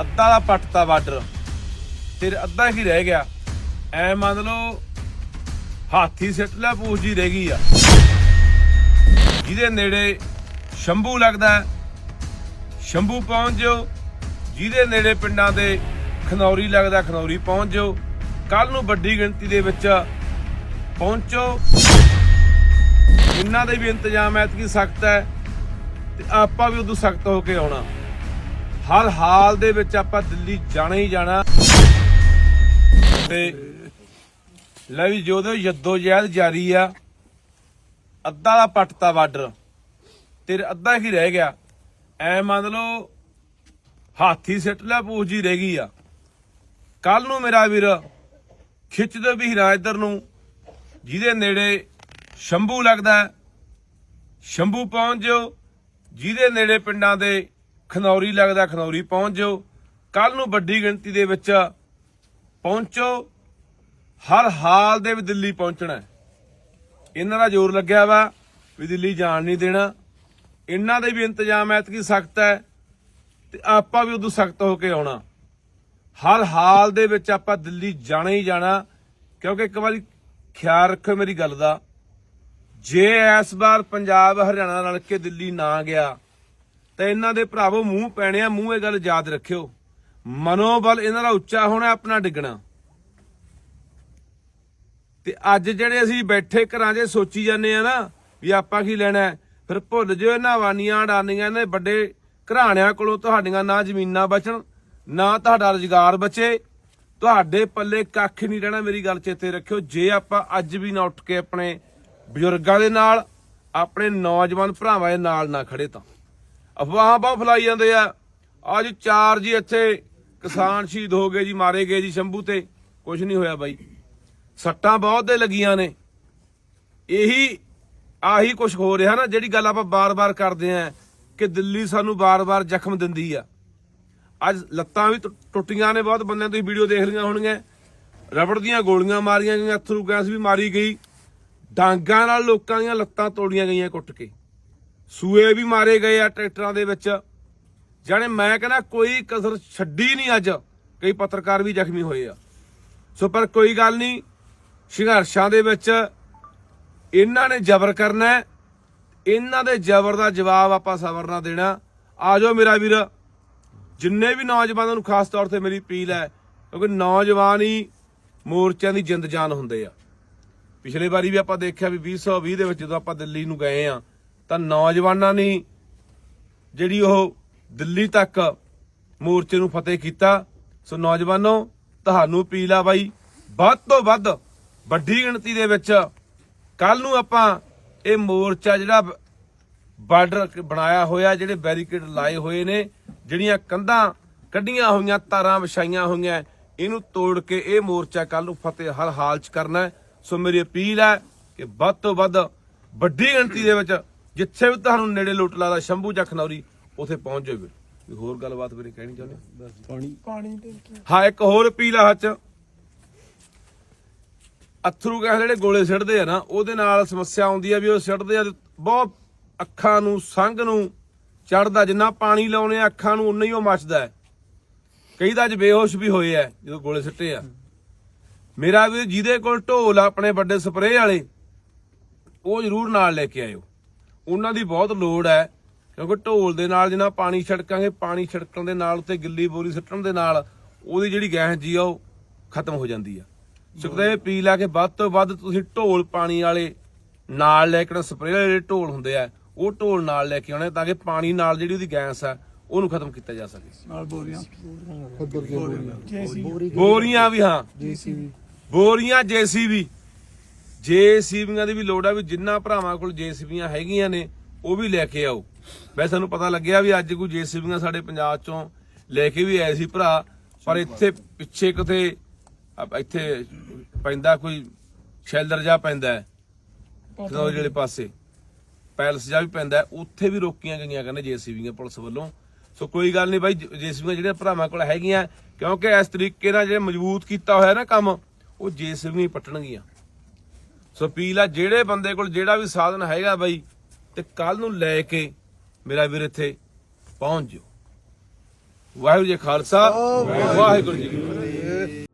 ਅੱਧਾ ਦਾ ਪੱਟਤਾ ਬਾਰਡਰ ਫਿਰ ਅੱਧਾ ਹੀ ਰਹਿ ਗਿਆ? ਐ ਮੰਨ ਲਓ, ਹਾਥੀ ਸਿੱਟ ਲਿਆ, ਪੂਛ ਜੀ ਰਹਿ ਗਈ ਆ। ਜਿਹਦੇ ਨੇੜੇ ਸ਼ੰਭੂ ਲੱਗਦਾ ਸ਼ੰਭੂ ਪਹੁੰਚ ਜਾਓ। ਜਿਹਦੇ ਨੇੜੇ ਪਿੰਡਾਂ ਦੇ ਖਨੌਰੀ ਲੱਗਦਾ, ਖਨੌਰੀ ਪਹੁੰਚ ਜਾਓ। ਕੱਲ ਨੂੰ ਵੱਡੀ ਗਿਣਤੀ ਦੇ ਵਿੱਚ ਪਹੁੰਚੋ। ਇਹਨਾਂ ਦੇ ਵੀ ਇੰਤਜ਼ਾਮ ਐਤਕੀ ਸਖਤ ਹੈ ਤੇ ਆਪਾਂ ਵੀ ਉਦੋਂ ਸਖਤ ਹੋ ਕੇ ਆਉਣਾ। ਹਰ ਹਾਲ ਦੇ ਵਿੱਚ ਆਪਾਂ ਦਿੱਲੀ ਜਾਣਾ ਹੀ ਜਾਣਾ। ਤੇ ਲੈ ਵੀ ਜੋਦੋ ਯੱਦੋ ਜਹਿਦ ਜਾਰੀ ਆ ਅੱਧਾ ਦਾ ਪੱਟਤਾ ਬਾਰਡਰ। ਤੇ ਅੱਧਾ ਹੀ ਰਹਿ ਗਿਆ? ਐ ਮੰਨ ਲਓ ਹਾਥੀ ਸਿੱਟ ਲਿਆ ਪੂਛ ਜੀ ਰਹਿ ਗਈ ਆ। ਕੱਲ ਨੂੰ ਮੇਰਾ ਵੀਰ ਖਿੱਚ ਦੇ ਵੀ ਹੀਰਾ ਇੱਧਰ ਨੂੰ। ਜਿਹਦੇ ਨੇੜੇ ਸ਼ੰਭੂ ਲੱਗਦਾ ਹੈ, ਸ਼ੰਭੂ ਪਹੁੰਚ ਜਾਓ। ਜਿਹਦੇ ਨੇੜੇ ਪਿੰਡਾਂ ਦੇ ਖਨੌਰੀ ਲੱਗਦਾ ਖਨੌਰੀ ਪਹੁੰਚ ਜਾਓ। ਕੱਲ ਨੂੰ ਵੱਡੀ ਗਿਣਤੀ ਦੇ ਵਿੱਚ ਪਹੁੰਚੋ। ਹਰ ਹਾਲ ਦੇ ਵਿੱਚ ਦਿੱਲੀ ਪਹੁੰਚਣਾ ਇਹਨਾਂ ਦਾ ਜ਼ੋਰ ਲੱਗਿਆ ਵਾ ਵੀ ਦਿੱਲੀ ਜਾਣ ਨਹੀਂ ਦੇਣਾ। ਇਹਨਾਂ ਦੇ ਵੀ ਇੰਤਜ਼ਾਮ ਐਤਕੀ ਸਖਤ ਹੈ ਤੇ ਆਪਾਂ ਵੀ ਉਦੋਂ ਸਖਤ ਹੋ ਕੇ ਆਉਣਾ। ਹਰ ਹਾਲ ਦੇ ਵਿੱਚ ਆਪਾਂ ਦਿੱਲੀ ਜਾਣਾ ਹੀ ਜਾਣਾ, ਕਿਉਂਕਿ ਇੱਕ ਵਾਰੀ ਖਿਆਲ ਰੱਖੋ ਮੇਰੀ ਗੱਲ ਦਾ। ਜੇ ਇਸ ਵਾਰ ਪੰਜਾਬ ਹਰਿਆਣਾ ਰਲ ਕੇ ਦਿੱਲੀ ਨਾ ਗਿਆ ਤਾਂ ਇਹਨਾਂ ਦੇ ਭਰਾਵੋ, ਮੂੰਹ ਪੈਣਿਆ, ਮੂੰਹ ਇਹ ਗੱਲ ਯਾਦ ਰੱਖਿਓ। ਮਨੋਬਲ ਇਹਨਾਂ ਦਾ ਉੱਚਾ ਹੋਣਾ, ਆਪਣਾ ਡਿੱਗਣਾ। ਤੇ ਅੱਜ ਜਿਹੜੇ ਅਸੀਂ ਬੈਠੇ ਘਰਾਂ 'ਚ ਸੋਚੀ ਜਾਂਦੇ ਆ ਨਾ, ਵੀ ਆਪਾਂ ਕੀ ਲੈਣਾ ਫਿਰ ਭੁੱਲ ਜਿਓ ਇਹਨਾਂ ਵਾਨੀਆਂ ਡਾਨੀਆਂ ਇਹਨਾਂ ਵੱਡੇ ਘਰਾਣਿਆਂ ਕੋਲੋਂ ਤੁਹਾਡੀਆਂ ਨਾ ਜ਼ਮੀਨਾਂ ਬਚਣ, ਨਾ ਤੁਹਾਡਾ ਰੁਜ਼ਗਾਰ ਬਚੇ। ਤੁਹਾਡੇ ਪੱਲੇ ਕੱਖ ਨਹੀਂ ਰਹਿਣਾ, ਮੇਰੀ ਗੱਲ ਚੇਤੇ ਰੱਖਿਓ। ਜੇ ਆਪਾਂ ਅੱਜ ਵੀ ਨਾ ਉੱਠ ਕੇ ਆਪਣੇ ਬਜ਼ੁਰਗਾਂ ਦੇ ਨਾਲ, ਆਪਣੇ ਨੌਜਵਾਨ ਭਰਾਵਾਂ ਦੇ ਨਾਲ ਨਾ ਖੜੇ ਤਾਂ। ਅਫਵਾਹਾਂ ਬਹੁਤ ਫਲਾਈ ਜਾਂਦੇ ਆ। ਅੱਜ ਚਾਰ ਜੀ ਇੱਥੇ ਕਿਸਾਨ ਸ਼ਹੀਦ ਹੋ ਗਏ ਜੀ, ਮਾਰੇ ਗਏ ਜੀ ਸ਼ੰਭੂ ਤੇ। ਕੁਝ ਨਹੀਂ ਹੋਇਆ ਬਾਈ। ਸੱਟਾਂ ਬਹੁਤ ਦੇ ਲੱਗੀਆਂ ਨੇ। ਇਹੀ, ਆਹੀ ਕੁਝ ਹੋ ਰਿਹਾ ਨਾ, ਜਿਹੜੀ ਗੱਲ ਆਪਾਂ ਬਾਰ-ਬਾਰ ਕਰਦੇ ਆਂ ਕਿ ਦਿੱਲੀ ਸਾਨੂੰ ਬਾਰ-ਬਾਰ ਜ਼ਖਮ ਦਿੰਦੀ ਆ। ਅੱਜ ਲੱਤਾਂ ਵੀ ਟੁ- ਟੁੱਟੀਆਂ ਨੇ ਬਹੁਤ ਬੰਦਿਆਂ, ਤੁਸੀਂ ਵੀਡੀਓ ਦੇਖ ਲਈਆਂ ਹੋਣਗੀਆਂ। ਰਬੜ ਦੀਆਂ ਗੋਲੀਆਂ ਮਾਰੀਆਂ ਗਈਆਂ, ਅਥਰੂ ਗੈਸ ਵੀ ਮਾਰੀ ਗਈ। ਡਾਂਗਾਂ ਨਾਲ ਲੋਕਾਂ ਦੀਆਂ ਲੱਤਾਂ ਤੋੜੀਆਂ ਗਈਆਂ ਕੁੱਟ ਕੇ। ਸੂਏ ਵੀ ਮਾਰੇ ਗਏ ਆ ਟਰੈਕਟਰਾਂ ਦੇ ਵਿੱਚ। ਜਾਣੇ ਮੈਂ ਕਹਿੰਦਾ ਕੋਈ ਕਸਰ ਛੱਡੀ ਨਹੀਂ ਅੱਜ, ਕਈ ਪੱਤਰਕਾਰ ਵੀ ਜ਼ਖਮੀ ਹੋਏ ਆ। ਸੋ ਪਰ ਕੋਈ ਗੱਲ ਨਹੀਂ, ਸੰਘਰਸ਼ਾਂ ਦੇ ਵਿੱਚ ਇਹਨਾਂ ਨੇ ਜ਼ਬਰ ਕਰਨਾ ਇਹਨਾਂ ਦੇ ਜ਼ਬਰ ਦਾ ਜਵਾਬ ਆਪਾਂ ਸਬਰ ਨਾਲ ਦੇਣਾ। ਆ ਜਾਓ ਮੇਰਾ ਵੀਰ, ਜਿੰਨੇ ਵੀ ਨੌਜਵਾਨਾਂ ਨੂੰ ਖਾਸ ਤੌਰ ਤੇ ਮੇਰੀ ਅਪੀਲ ਹੈ, ਕਿਉਂਕਿ ਨੌਜਵਾਨ ਹੀ ਮੋਰਚਿਆਂ ਦੀ ਜਿੰਦ ਜਾਨ ਹੁੰਦੇ ਆ। ਪਿਛਲੇ ਵਾਰੀ ਵੀ ਆਪਾਂ ਦੇਖਿਆ ਵੀ 2020 ਦੇ ਵਿੱਚ ਜਦੋਂ ਆਪਾਂ ਦਿੱਲੀ ਨੂੰ ਗਏ ਆ ਤਾਂ ਨੌਜਵਾਨਾਂ ਨੇ ਜਿਹੜੀ ਉਹ ਦਿੱਲੀ ਤੱਕ ਮੋਰਚੇ ਨੂੰ ਫਤਿਹ ਕੀਤਾ। ਸੋ ਨੌਜਵਾਨੋ, ਤੁਹਾਨੂੰ ਅਪੀਲ ਆ ਬਾਈ, ਵੱਧ ਤੋਂ ਵੱਧ ਵੱਡੀ ਗਿਣਤੀ ਦੇ ਵਿੱਚ ਕੱਲ ਨੂੰ ਆਪਾਂ ਇਹ ਮੋਰਚਾ ਜਿਹੜਾ ਬਾਰਡਰ ਬਣਾਇਆ ਹੋਇਆ, ਜਿਹੜੇ ਬੈਰੀਕੇਡ ਲਾਏ ਹੋਏ ਨੇ, ਜਿਹੜੀਆਂ ਕੰਧਾਂ ਕੱਢੀਆਂ ਹੋਈਆਂ, ਤਾਰਾਂ ਵਿਛਾਈਆਂ ਹੋਈਆਂ, ਇਹਨੂੰ ਤੋੜ ਕੇ ਇਹ ਮੋਰਚਾ ਕੱਲ ਨੂੰ ਫਤਿਹ ਹਰ ਹਾਲ ਚ ਕਰਨਾ ਸੋ ਮੇਰੀ ਅਪੀਲ ਹੈ ਕਿ ਵੱਧ ਤੋਂ ਵੱਧ ਵੱਡੀ ਗਿਣਤੀ ਦੇ ਵਿੱਚ ਜਿੱਥੇ ਵੀ ਤੁਹਾਨੂੰ ਨੇੜੇ ਲੁੱਟ ਲਾਦਾ ਸ਼ੰਭੂ ਜਾਂ ਖਨੌਰੀ ਉਥੇ ਪਹੁੰਚ ਜਾਓ ਵੀਰ। ਕੋਈ ਹੋਰ ਗੱਲਬਾਤ ਵੀਰੇ ਕਹਿਣੀ ਚਾਹੁੰਦੇ ਹੋ? ਪਾਣੀ? ਪਾਣੀ ਦੇ ਹਾਂ ਇੱਕ ਹੋਰ ਅਪੀਲ ਆ ਹੱਥ ਚ। ਅਥਰੂ ਗੈਸ ਜਿਹੜੇ ਗੋਲੇ ਸਿੱਟਦੇ ਆ ਨਾ ਉਹਦੇ ਨਾਲ ਸਮੱਸਿਆ ਆਉਂਦੀ ਆ ਵੀ ਉਹ ਸਿੱਟਦੇ ਆ ਬਹੁਤ ਅੱਖਾਂ ਨੂੰ ਸੰਗ ਨੂੰ ਚੜਦਾ ਜਿੰਨਾ ਪਾਣੀ ਲਾਉਨੇ ਆ ਅੱਖਾਂ ਨੂੰ ਉਨਾ ਹੀ ਉਹ ਮੱਚਦਾ ਕਈ ਤਾਂ ਅੱਜ ਬੇਹੋਸ਼ ਵੀ ਹੋਏ ਆ ਜਦੋਂ ਗੋਲੇ ਸਿੱਟੇ ਆ। ਮੇਰਾ ਵੀ ਜਿਹਦੇ ਕੋਲ ਢੋਲ ਆ ਆਪਣੇ ਵੱਡੇ ਸਪਰੇਅ ਵਾਲੇ ਉਹ ਜ਼ਰੂਰ ਨਾਲ ਲੈ ਕੇ ਆਇਓ। ਉਹਨਾਂ ਦੀ ਬਹੁਤ ਲੋੜ ਹੈ ਕਿਉਂਕਿ ਢੋਲ ਦੇ ਨਾਲ ਜਿੰਨਾ ਪਾਣੀ ਛਿੜਕਾਂਗੇ ਪਾਣੀ ਛਿੜਕਣ ਦੇ ਨਾਲ ਉੱਤੇ ਗਿੱਲੀ ਬੋਰੀ ਸਿੱਟਣ ਦੇ ਨਾਲ ਉਹਦੀ ਜਿਹੜੀ ਗੈਸ ਜੀ ਆ ਉਹ ਖਤਮ ਹੋ ਜਾਂਦੀ ਆ। ਸੁਖਦੇਵ ਪੀ ਲਾ ਕੇ ਵੱਧ ਤੋਂ ਵੱਧ ਤੁਸੀਂ ਢੋਲ ਪਾਣੀ ਵਾਲੇ ਨਾਲ ਲੈ ਕੇ ਸਪਰੇਅ ਵਾਲੇ ਜਿਹੜੇ ਢੋਲ ਹੁੰਦੇ ਆ ਉਹ ਢੋਲ ਨਾਲ ਲੈ ਕੇ ਆਉਣੇ ਤਾਂ ਕਿ ਪਾਣੀ ਨਾਲ ਜਿਹੜੀ ਉਹਦੀ ਗੈਸ ਆ ਉਹਨੂੰ ਖਤਮ ਕੀਤਾ ਜਾ ਸਕੇ। ਨਾਲ ਬੋਰੀਆਂ। ਬੋਰੀਆਂ ਵੀ ਹਾਂ। ਜੀਸੀਬੀ। ਬੋਰੀਆਂ ਜੇਸੀਬੀ। ਜੇਸੀਬੀਆਂ ਦੀ ਵੀ ਲੋੜ ਆ ਵੀ ਜਿੰਨਾ ਭਰਾਵਾਂ ਕੋਲ ਜੇਸੀਬੀਆਂ ਹੈਗੀਆਂ ਨੇ, ਉਹ ਵੀ ਲੈ ਕੇ ਆਓ। ਵੈਸੇ ਸਾਨੂੰ ਪਤਾ ਲੱਗਿਆ ਵੀ ਅੱਜ ਕੋਈ ਜੇਸੀਬੀਆਂ ਸਾਡੇ ਪੰਜਾਬ ਚੋਂ ਲੈ ਕੇ ਵੀ ਆਏ ਸੀ ਭਰਾ, ਪਰ ਇੱਥੇ ਪਿੱਛੇ ਕਿਤੇ ਇੱਥੇ ਪੈਂਦਾ ਕੋਈ ਸ਼ੈਲਰ ਜਾ ਪੈਂਦਾ ਹੈ। ਖਨੌਰੀ ਵਾਲੇ ਪਾਸੇ। ਪੈਲਸ ਜਾ ਵੀ ਪੈਂਦਾ ਉੱਥੇ ਵੀ ਰੋਕੀਆਂ ਗਈਆਂ ਕਹਿੰਦੇ ਜੇਸੀਬੀਆਂ ਪੁਲਿਸ ਵੱਲੋਂ। ਸੋ ਕੋਈ ਗੱਲ ਨਹੀਂ ਬਾਈ ਜੇਸੀਬੀਆਂ ਜਿਹੜੇ ਭਰਾਵਾਂ ਕੋਲ ਹੈਗੀਆਂ, ਕਿਉਂਕਿ ਇਸ ਤਰੀਕੇ ਨਾਲ ਜਿਹੜੇ ਮਜ਼ਬੂਤ ਕੀਤਾ ਹੋਇਆ ਨਾ ਕੰਮ, ਉਹ ਜੇਸੀਬੀਆਂ ਹੀ ਪੱਟਣਗੀਆਂ। ਸੋ ਅਪੀਲ ਆ ਜਿਹੜੇ ਬੰਦੇ ਕੋਲ ਜਿਹੜਾ ਵੀ ਸਾਧਨ ਹੈਗਾ ਬਾਈ ਤੇ ਕੱਲ ਨੂੰ ਲੈ ਕੇ ਮੇਰਾ ਵੀਰ ਇੱਥੇ ਪਹੁੰਚ ਜਿਓ। ਵਾਹਿਗੁਰੂ ਜੀ ਖਾਲਸਾ ਵਾਹਿਗੁਰੂ ਜੀ